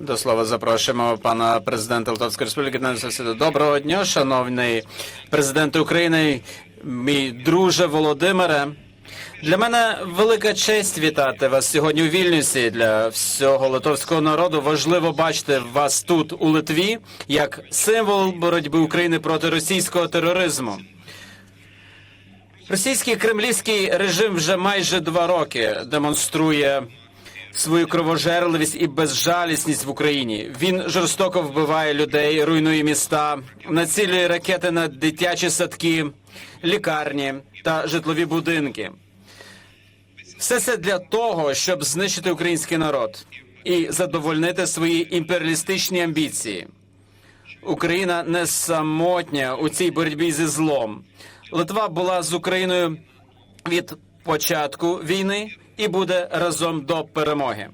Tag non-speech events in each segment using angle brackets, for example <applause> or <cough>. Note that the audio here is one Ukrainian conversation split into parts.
До слова запрошуємо пана президента Литовської Республіки Дениса Сиду. Доброго дня, шановний президент України, мій друже Володимире. Для мене велика честь вітати вас сьогодні у Вільнюсі. Для всього литовського народу важливо бачити вас тут, у Литві, як символ боротьби України проти російського тероризму. Російський кремлівський режим вже майже два роки демонструє свою кровожерливість і безжалісність в Україні. Він жорстоко вбиває людей, руйнує міста, націлює ракети на дитячі садки, лікарні та житлові будинки. Все це для того, щоб знищити український народ і задовольнити свої імперіалістичні амбіції. Україна не самотня у цій боротьбі зі злом. Литва була з Україною від початку війни і буде разом до перемоги.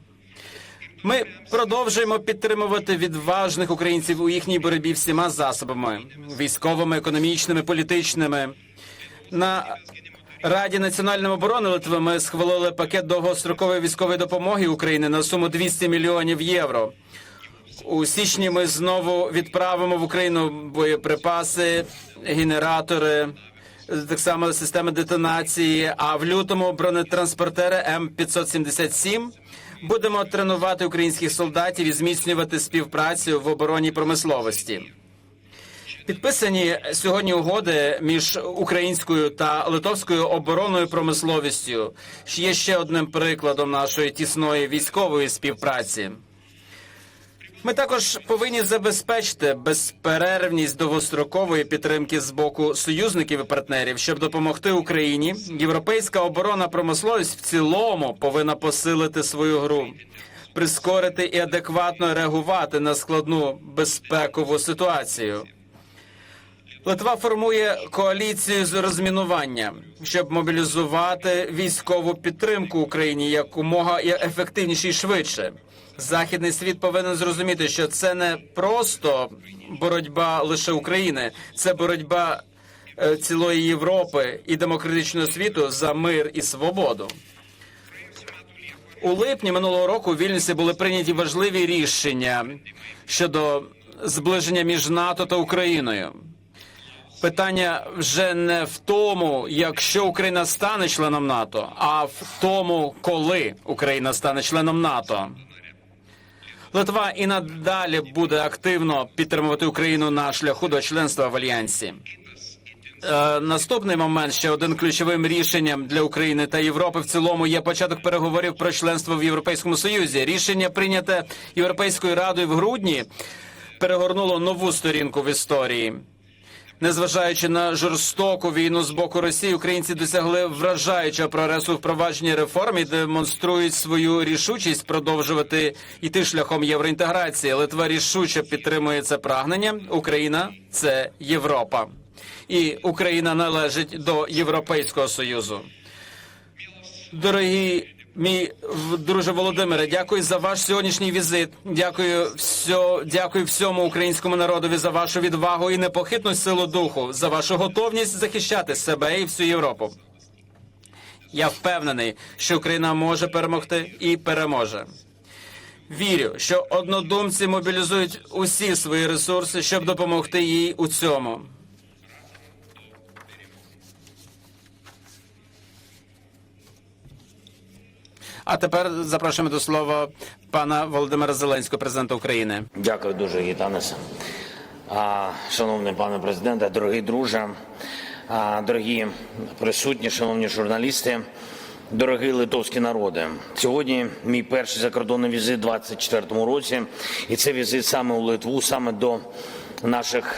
Ми продовжуємо підтримувати відважних українців у їхній боротьбі всіма засобами військовими, економічними, політичними. На Раді національної оборони Литви ми схвалили пакет довгострокової військової допомоги України на суму 200 мільйонів євро. У січні ми знову відправимо в Україну боєприпаси, генератори, так само системи детонації. А в лютому бронетранспортери М577 будемо тренувати українських солдатів і зміцнювати співпрацю в оборонній промисловості. Підписані сьогодні угоди між українською та литовською оборонною промисловістю є ще одним прикладом нашої тісної військової співпраці. Ми також повинні забезпечити безперервність довгострокової підтримки з боку союзників і партнерів, щоб допомогти Україні. Європейська оборонна промисловість в цілому повинна посилити свою гру, прискорити і адекватно реагувати на складну безпекову ситуацію. Литва формує коаліцію з розмінування, щоб мобілізувати військову підтримку Україні якомога ефективніше і швидше. Західний світ повинен зрозуміти, що це не просто боротьба лише України, це боротьба е, цілої Європи і демократичного світу за мир і свободу. У липні минулого року у Вільнюсі були прийняті важливі рішення щодо зближення між НАТО та Україною. Питання вже не в тому, якщо Україна стане членом НАТО, а в тому, коли Україна стане членом НАТО. Литва і надалі буде активно підтримувати Україну на шляху до членства в альянсі. Е, наступний момент ще один ключовим рішенням для України та Європи в цілому є початок переговорів про членство в Європейському Союзі. Рішення прийняте Європейською радою в грудні перегорнуло нову сторінку в історії. Незважаючи на жорстоку війну з боку Росії, українці досягли вражаючого прогресу впровадження реформ і демонструють свою рішучість продовжувати йти шляхом євроінтеграції. Литва рішуче підтримує це прагнення. Україна це Європа, і Україна належить до Європейського союзу. Дорогі Мій друже Володимире, дякую за ваш сьогоднішній візит. Дякую всьо, дякую всьому українському народові за вашу відвагу і непохитну силу духу, за вашу готовність захищати себе і всю Європу. Я впевнений, що Україна може перемогти і переможе. Вірю, що однодумці мобілізують усі свої ресурси, щоб допомогти їй у цьому. А тепер запрошуємо до слова пана Володимира Зеленського, президента України. Дякую дуже, Гітанесе. Шановний пане президенте, дорогий друже, дорогі присутні, шановні журналісти, дорогий литовський народи. Сьогодні мій перший закордонний візит у 2024 році, і це візит саме у Литву, саме до наших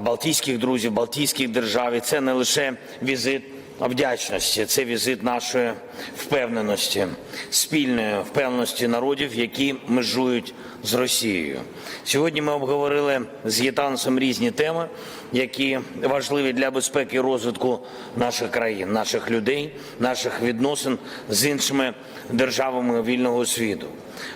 балтійських друзів, балтійських держав. І це не лише візит вдячності, це візит нашої впевненості, спільної впевненості народів, які межують з Росією. Сьогодні ми обговорили з Єтаносом різні теми, які важливі для безпеки і розвитку наших країн, наших людей, наших відносин з іншими державами вільного світу.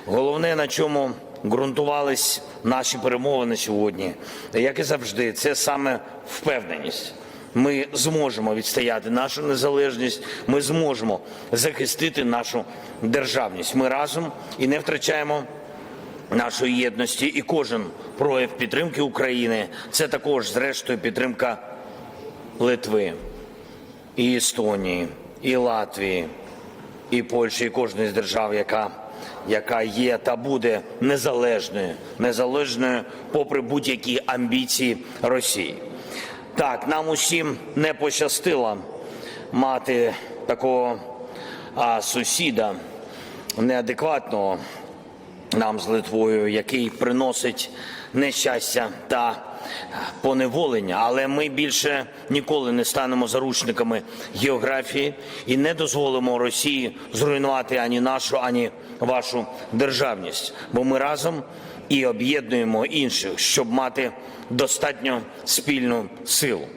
Головне, на чому ґрунтувались наші перемовини сьогодні, як і завжди, це саме впевненість. Ми зможемо відстояти нашу незалежність, ми зможемо захистити нашу державність. Ми разом і не втрачаємо нашої єдності, і кожен прояв підтримки України це також, зрештою, підтримка Литви, і Естонії, і Латвії, і Польщі, і кожної з держав, яка, яка є та буде незалежною, незалежною попри будь-які амбіції Росії. Так, нам усім не пощастило мати такого а, сусіда неадекватного нам з Литвою, який приносить нещастя та поневолення. Але ми більше ніколи не станемо заручниками географії і не дозволимо Росії зруйнувати ані нашу, ані вашу державність. Бо ми разом і об'єднуємо інших, щоб мати достатньо спільну силу.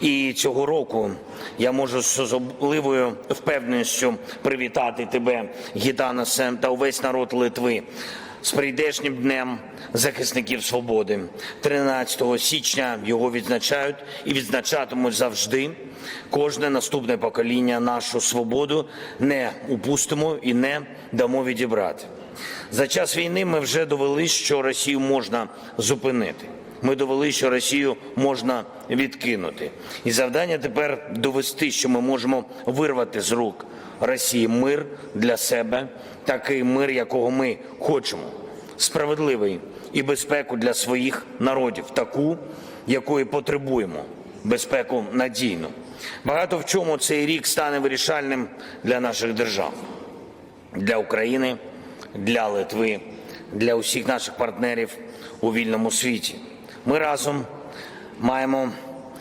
І цього року я можу з особливою впевненістю привітати тебе, Гітанасе, та увесь народ Литви з прийдешнім днем захисників свободи. 13 січня його відзначають і відзначатимуть завжди. Кожне наступне покоління нашу свободу не упустимо і не дамо відібрати. За час війни ми вже довели, що Росію можна зупинити. Ми довели, що Росію можна відкинути. І завдання тепер довести, що ми можемо вирвати з рук Росії мир для себе, такий мир, якого ми хочемо, справедливий і безпеку для своїх народів, таку, якої потребуємо, безпеку надійну. Багато в чому цей рік стане вирішальним для наших держав, для України, для Литви, для усіх наших партнерів у вільному світі. Ми разом маємо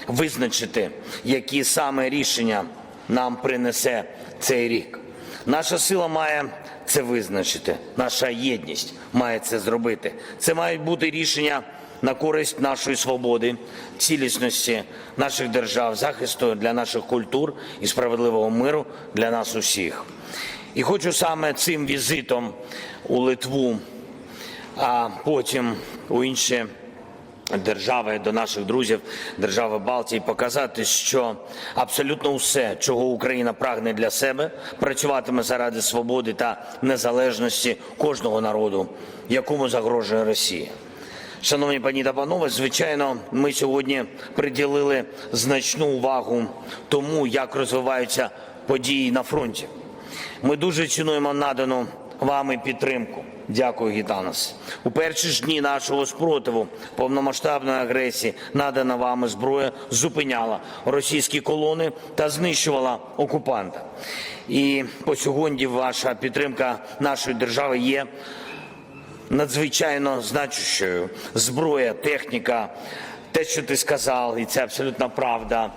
визначити, які саме рішення нам принесе цей рік. Наша сила має це визначити, наша єдність має це зробити. Це мають бути рішення на користь нашої свободи, цілісності наших держав, захисту для наших культур і справедливого миру для нас усіх. І хочу саме цим візитом у Литву, а потім у інші держави, до наших друзів, держави Балтії, показати, що абсолютно все, чого Україна прагне для себе, працюватиме заради свободи та незалежності кожного народу, якому загрожує Росія. Шановні пані та панове, звичайно, ми сьогодні приділили значну увагу тому, як розвиваються події на фронті. Ми дуже цінуємо надану вами підтримку. Дякую, Гітанас. У перші ж дні нашого спротиву повномасштабної агресії надана вами зброя зупиняла російські колони та знищувала окупанта. І по сьогодні ваша підтримка нашої держави є надзвичайно значущою. Зброя, техніка, те, що ти сказав, і це абсолютна правда.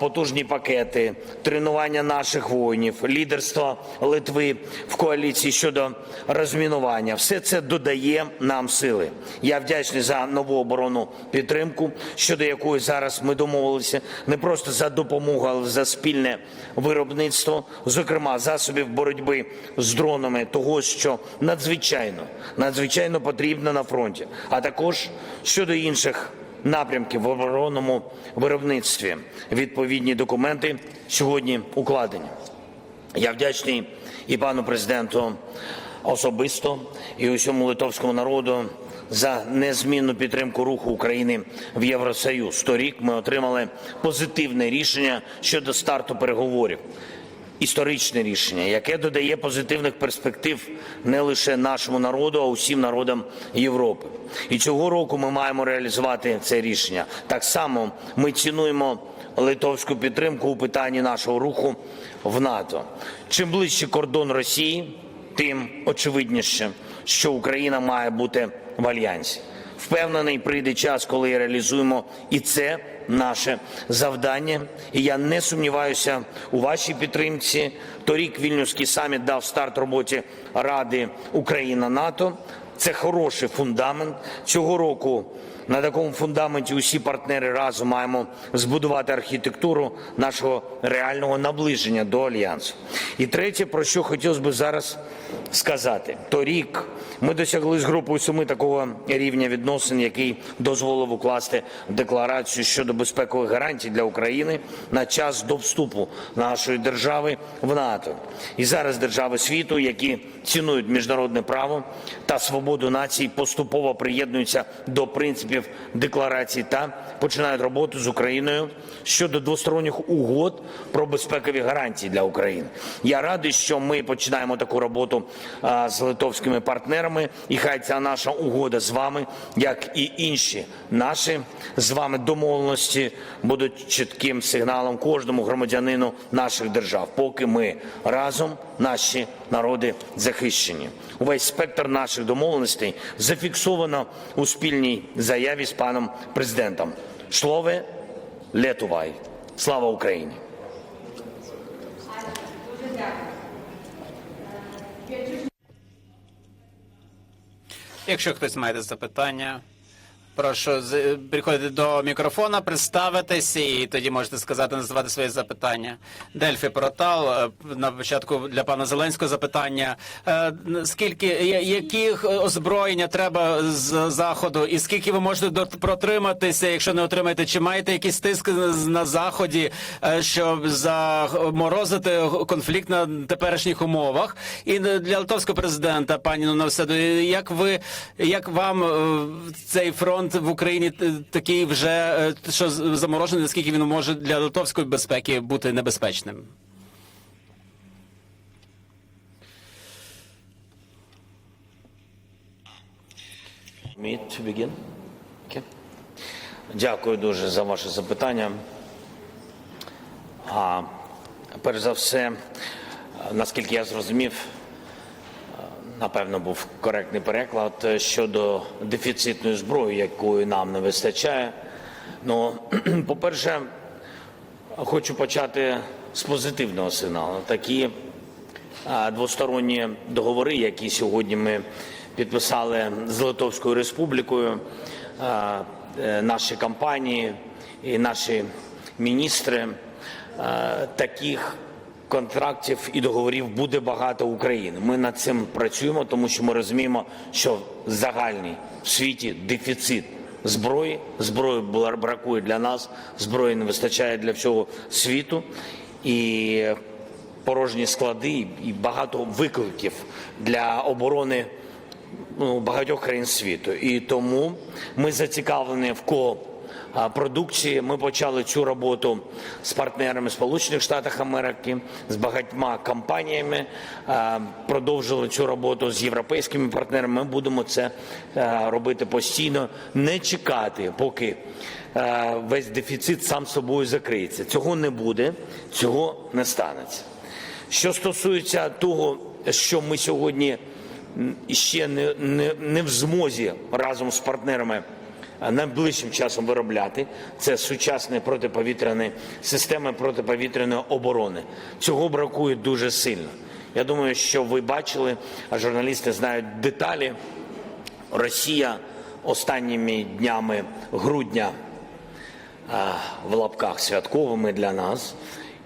Потужні пакети, тренування наших воїнів, лідерство Литви в коаліції щодо розмінування. Все це додає нам сили. Я вдячний за нову оборонну підтримку, щодо якої зараз ми домовилися не просто за допомогу, але за спільне виробництво, зокрема засобів боротьби з дронами, того, що надзвичайно надзвичайно потрібно на фронті, а також щодо інших напрямків в оборонному виробництві. Відповідні документи сьогодні укладені. Я вдячний і пану президенту особисто, і усьому литовському народу за незмінну підтримку руху України в Євросоюз. Торік ми отримали позитивне рішення щодо старту переговорів. Історичне рішення, яке додає позитивних перспектив не лише нашому народу, а усім народам Європи. І цього року ми маємо реалізувати це рішення. Так само ми цінуємо литовську підтримку у питанні нашого руху в НАТО. Чим ближче кордон Росії, тим очевидніше, що Україна має бути в альянсі. Впевнений, прийде час, коли реалізуємо і це наше завдання. І я не сумніваюся у вашій підтримці. Торік Вільнюський саміт дав старт роботі Ради Україна НАТО. Це хороший фундамент. Цього року на такому фундаменті усі партнери разом маємо збудувати архітектуру нашого реального наближення до альянсу. І третє, про що хотілося б зараз сказати, торік ми досягли з групою семи такого рівня відносин, який дозволив укласти декларацію щодо безпекових гарантій для України на час до вступу нашої держави в НАТО. І зараз держави світу, які цінують міжнародне право та свободу націй поступово приєднуються до принципів декларації та починають роботу з Україною щодо двосторонніх угод про безпекові гарантії для України. Я радий, що ми починаємо таку роботу з литовськими партнерами, і хай ця наша угода з вами, як і інші наші з вами домовленості, будуть чітким сигналом кожному громадянину наших держав, поки ми разом наші народи захищені. Увесь спектр наших домовленостей зафіксовано у спільній заяві з паном президентом. Слове Летувай. Слава Україні! Якщо хтось має запитання, прошу з- приходити до мікрофона, представитись, і тоді можете сказати, називати свої запитання. Дельфі Портал, е, на початку для пана Зеленського запитання. Е, Скільки, яких озброєння треба з заходу, і скільки ви можете протриматися, якщо не отримаєте? Чи маєте якийсь тиск на заході, е, щоб заморозити конфлікт на теперішніх умовах? І для литовського президента, пані Нонавседу, як ви як вам е, цей фронт в Україні такий вже е, що заморожений, наскільки він може для литовської безпеки бути небезпечним? Дякую дуже за ваше запитання. А, перш за все, наскільки я зрозумів, напевно, був коректний переклад е, щодо дефіцитної зброї, якої нам не вистачає. Ну, <clears throat> по-перше, хочу почати з позитивного сигналу. Такі двосторонні договори, які сьогодні ми підписали з Литовською Республікою, е, наші компанії і наші міністри, таких контрактів і договорів буде багато в Україні. Ми над цим працюємо, тому що ми розуміємо, що загальний в світі дефіцит зброї, зброї бракує для нас, зброї не вистачає для всього світу. І порожні склади і багато викликів для оборони ну, багатьох країн світу. І тому ми зацікавлені в ко-продукції. Ми почали цю роботу з партнерами Сполучених Штатів Америки, з багатьма компаніями. Продовжили цю роботу з європейськими партнерами. Ми будемо це робити постійно, не чекати, поки весь дефіцит сам собою закриється. Цього не буде, цього не станеться. Що стосується того, що ми сьогодні ще не, не, не в змозі разом з партнерами найближчим часом виробляти, це сучасні протиповітряні системи протиповітряної оборони. Цього бракує дуже сильно. Я думаю, що ви бачили, а журналісти знають деталі. Росія останніми днями грудня в лапках святковими для нас.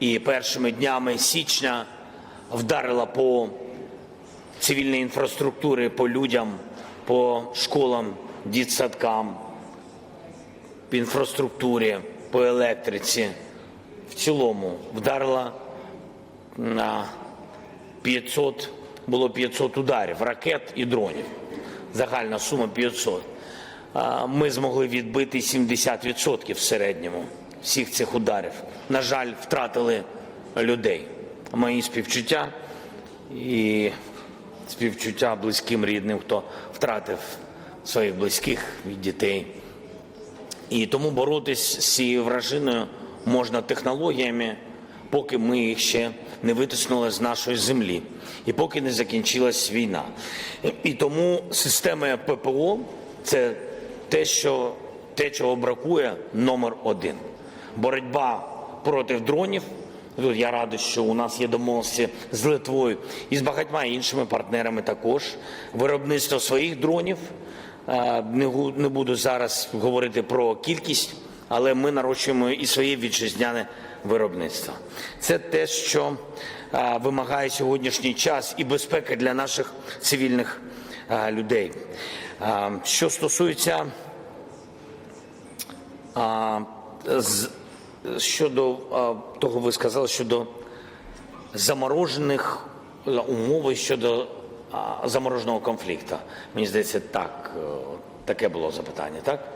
І першими днями січня вдарила по цивільній інфраструктурі, по людям, по школам, дітсадкам, по інфраструктурі, по електриці. В цілому вдарила на 500, було 500 ударів, ракет і дронів. Загальна сума 500. Ми змогли відбити 70% в середньому всіх цих ударів. На жаль, втратили людей. Мої співчуття і співчуття близьким рідним, хто втратив своїх близьких від дітей. І тому боротись з цією вражиною можна технологіями, поки ми їх ще не витиснули з нашої землі, і поки не закінчилась війна. І тому системи ППО це те, що те, чого бракує, номер один. Боротьба проти дронів. Тут я радий, що у нас є домовленості з Литвою і з багатьма іншими партнерами також. Виробництво своїх дронів. Не буду зараз говорити про кількість, але ми нарощуємо і своє вітчизняне виробництво. Це те, що вимагає сьогоднішній час і безпека для наших цивільних людей. Що стосується щодо того, ви сказали щодо заморожених е, умов щодо замороженого конфлікту. Мені здається, так, е, таке було запитання, так?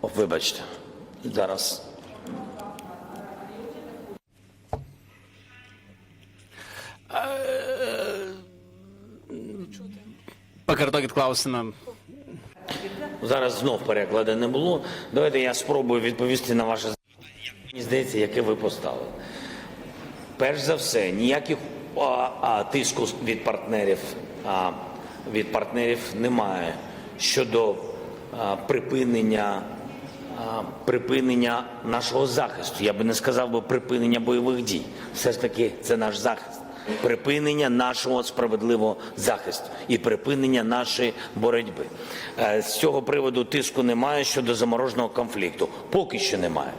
О, вибачте, зараз. Пекартокіт Клаусена. Зараз знов перекладу не було. Давайте я спробую відповісти на ваше запитання. Мені здається, яке ви поставили. Перш за все, ніяких тиску від партнерів, від партнерів немає щодо припинення, припинення нашого захисту. Я би не сказав би припинення бойових дій. Все ж таки, це наш захист. Припинення нашого справедливого захисту і припинення нашої боротьби. Е, З цього приводу тиску немає щодо замороженого конфлікту. Поки що немає.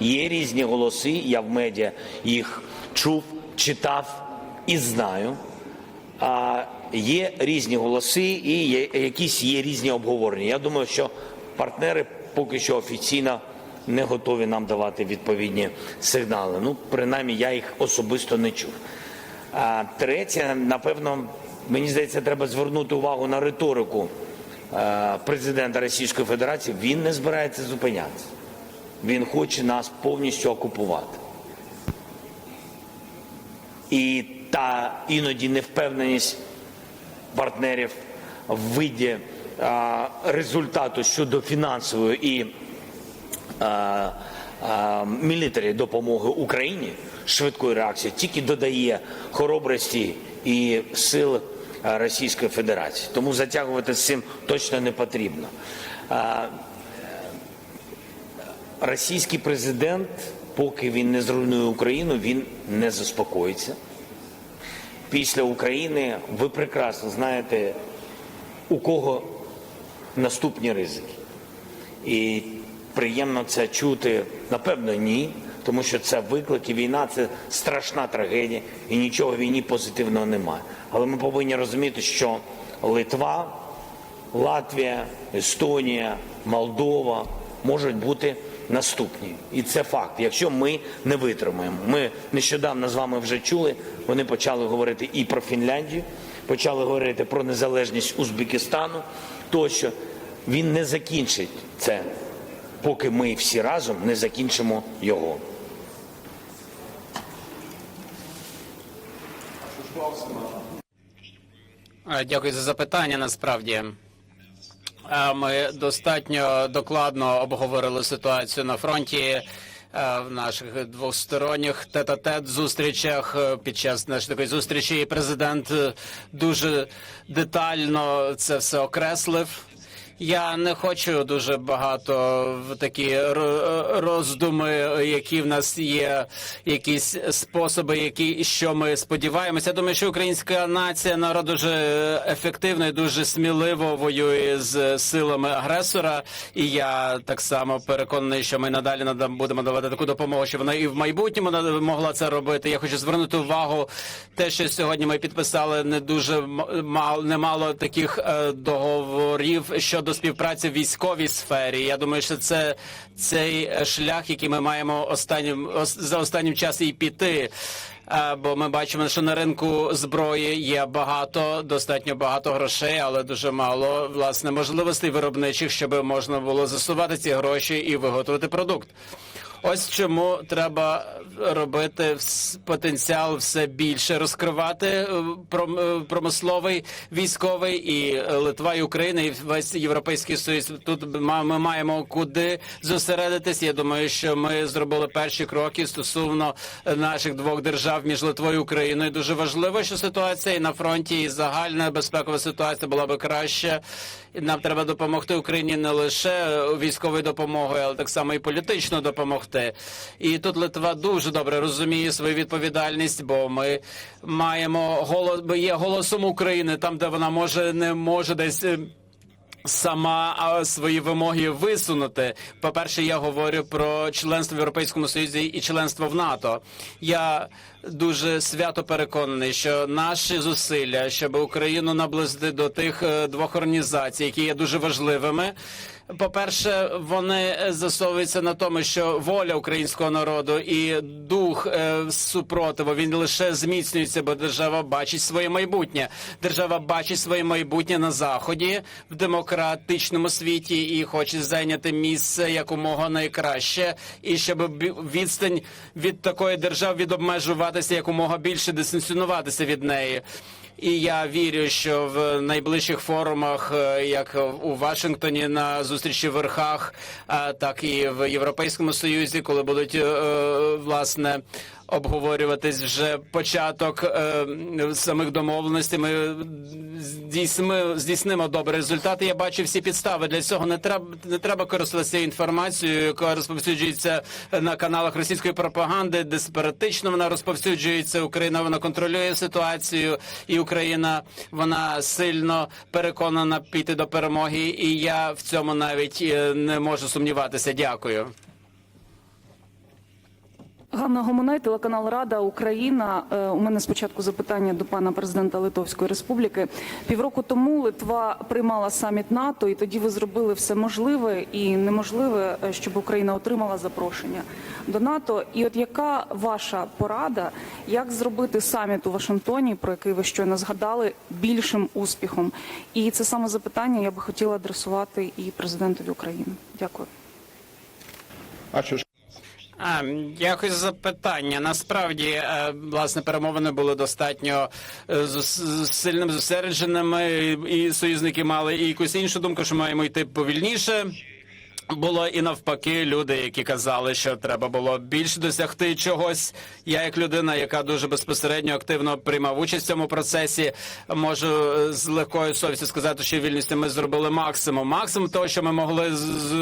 Є різні голоси, я в медіа їх чув, читав і знаю. А є різні голоси і є, якісь є різні обговорення. Я думаю, що партнери поки що офіційно не готові нам давати відповідні сигнали. Ну, принаймні, я їх особисто не чув. А третє, напевно, мені здається, треба звернути увагу на риторику е, президента Російської Федерації. Він не збирається зупинятися. Він хоче нас повністю окупувати. І та іноді невпевненість партнерів в виді а, результату щодо фінансової і а, а, мілітарі допомоги Україні швидкої реакції тільки додає хоробрості і сил Російської Федерації. Тому затягувати з цим точно не потрібно. А, Російський президент, поки він не зруйнує Україну, він не заспокоїться. Після України ви прекрасно знаєте, у кого наступні ризики. І приємно це чути, напевно, ні, тому що це виклики, війна це страшна трагедія, і нічого в війні позитивного немає. Але ми повинні розуміти, що Литва, Латвія, Естонія, Молдова можуть бути наступні. І це факт. Якщо ми не витримаємо, ми нещодавно з вами вже чули, вони почали говорити і про Фінляндію, почали говорити про незалежність Узбекистану, тощо він не закінчить це, поки ми всі разом не закінчимо його. Е, Дякую за запитання. Насправді ми достатньо докладно обговорили ситуацію на фронті. е, В наших двосторонніх тет-а-тет зустрічах е, під час нашої такої зустрічі і президент е, дуже детально це все окреслив. Я не хочу дуже багато в такі роздуми, які в нас є, якісь способи, які що ми сподіваємося. Я думаю, що українська нація народ дуже ефективно і дуже сміливо воює з силами агресора. І я так само переконаний, що ми надалі надам- будемо давати таку допомогу, що вона і в майбутньому могла це робити. Я хочу звернути увагу те, що сьогодні ми підписали не дуже м- мал, немало таких е, договорів щодо співпраці в військовій сфері. Я думаю, що це цей е, шлях, який ми маємо останнім за останнім часом і піти. Бо ми бачимо, що на ринку зброї є багато, достатньо багато грошей, але дуже мало власне можливостей виробничих, щоб можна було засувати ці гроші і виготовити продукт. Ось чому треба робити потенціал все більше розкривати е, е, промисловий, військовий і Литва, і Україна, і весь європейський союз. Тут ми маємо куди зосередитись. Я думаю, що ми зробили перші кроки стосовно е, наших двох держав між Литвою і Україною. Дуже важливо, що ситуація і на фронті, і загальна безпекова ситуація була би краща. Нам треба допомогти Україні не лише військовою допомогою, але так само і політично допомогти. І тут Литва дуже добре розуміє свою відповідальність, бо ми маємо голос, є голосом України там, де вона може не може десь. е, сама свої вимоги висунути. По-перше, я говорю про членство в Європейському Союзі і членство в НАТО. Я дуже свято переконаний, що наші зусилля, щоб Україну наблизити до тих е, двох організацій, які є дуже важливими. По-перше, вони засовуються на тому, що воля українського народу і дух е, супротиву він лише зміцнюється, бо держава бачить своє майбутнє. Держава бачить своє майбутнє на заході в демократичному світі і хоче зайняти місце якомога найкраще, і щоб відстань від такої держави відобмежуватися якомога більше дистанціонуватися від неї. І я вірю, що в найближчих форумах, е, як у Вашингтоні на зустрічі в верхах, так і в Європейському Союзі, коли будуть е, е, власне обговорюватись вже початок е, самих домовленостей, ми здійснимо, здійснимо добрі результати. Я бачу всі підстави для цього. Не треба не треба користуватися інформацією, яка розповсюджується на каналах російської пропаганди. Деспаратично вона розповсюджується. Україна вона контролює ситуацію, і Україна вона сильно переконана піти до перемоги. І я в цьому навіть е, не можу сумніватися. Дякую. Ганна Гомонай, телеканал Рада Україна. Е, У мене спочатку запитання до пана президента Литовської Республіки. Півроку тому Литва приймала саміт НАТО, і тоді ви зробили все можливе і неможливе, е, щоб Україна отримала запрошення до НАТО. І от яка ваша порада, як зробити саміт у Вашингтоні, про який ви щойно згадали, більшим успіхом? І це саме запитання я би хотіла адресувати і президентові України. Дякую. А, Якось за запитання. Насправді, е, власне, перемовини були достатньо е, з сильним зосередженими, і союзники мали і якусь іншу думку, що маємо йти повільніше. Було і навпаки люди, які казали, що треба було більше досягти чогось. Я, як людина, яка дуже безпосередньо активно приймав участь в цьому процесі, можу е, з легкою совістю сказати, що в ми зробили максимум. Максимум того, що ми могли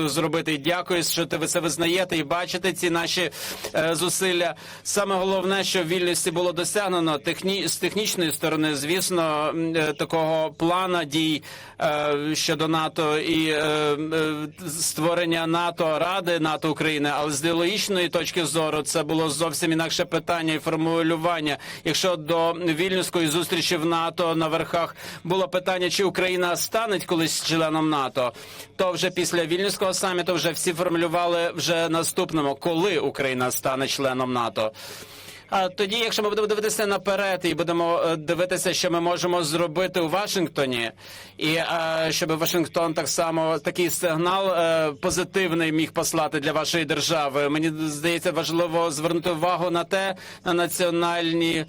зробити. І дякую, що ти ви це визнаєте і бачите ці наші е, зусилля. Саме головне, що в вільності було досягнено техні з технічної сторони, звісно, е, такого плана дій е, щодо НАТО і е, е, створення НАТО Ради НАТО України, але з ідеологічної точки зору це було зовсім інакше питання і формулювання. Якщо до вільнюської зустрічі в НАТО на верхах було питання, чи Україна стане колись членом НАТО, то вже після вільнюського саміту вже всі формулювали вже наступному, коли Україна стане членом НАТО. А тоді, якщо ми будемо дивитися наперед і будемо е, дивитися, що ми можемо зробити у Вашингтоні, і е, щоб Вашингтон так само такий сигнал е, позитивний міг послати для вашої держави. Мені здається, важливо звернути увагу на те, на національні.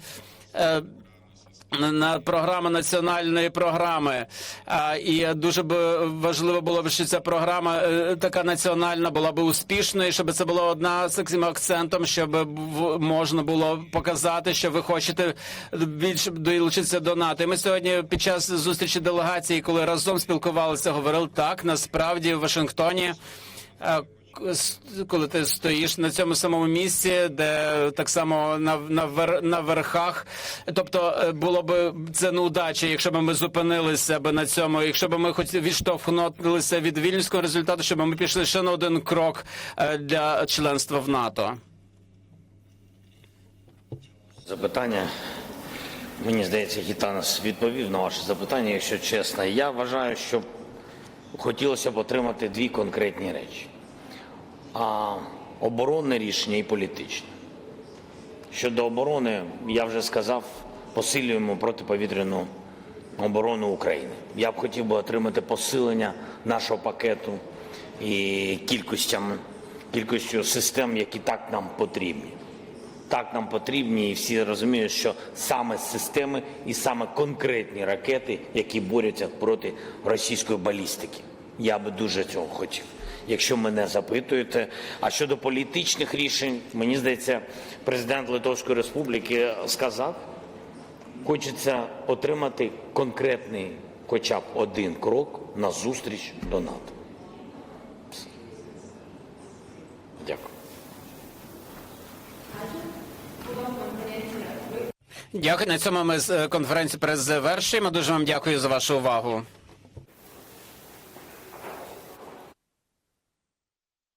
Е, на- програма національної програми, а, і дуже б важливо було б, що ця програма е, така національна була б успішною, щоб це була одна з акцентом, щоб в- можна було показати, що ви хочете більше долучитися до НАТО. І ми сьогодні під час зустрічі делегації, коли разом спілкувалися, говорили так. Насправді в Вашингтоні. Коли ти стоїш на цьому самому місці, де так само на, на, на верхах, тобто е, було б це неудача, якщо б ми зупинилися б на цьому, якщо б ми хоч відштовхнулися від вільнюського результату, щоб ми пішли ще на один крок е, для членства в НАТО. Запитання. Мені здається, Гітанас відповів на ваше запитання, якщо чесно. Я вважаю, що хотілося б отримати дві конкретні речі: а, оборонне рішення і політичне. Щодо оборони, я вже сказав, посилюємо протиповітряну оборону України. Я б хотів би отримати посилення нашого пакету і кількістю систем, які так нам потрібні. Так нам потрібні, і всі розуміють, що саме системи і саме конкретні ракети, які борються проти російської балістики. Я би дуже цього хотів. Якщо мене запитуєте, а щодо політичних рішень, мені здається, президент Литовської Республіки сказав, хочеться отримати конкретний, хоча б один крок на зустріч до НАТО. Дякую. На цьому ми е, конференцію перезавершуємо. Дуже вам дякую за вашу увагу.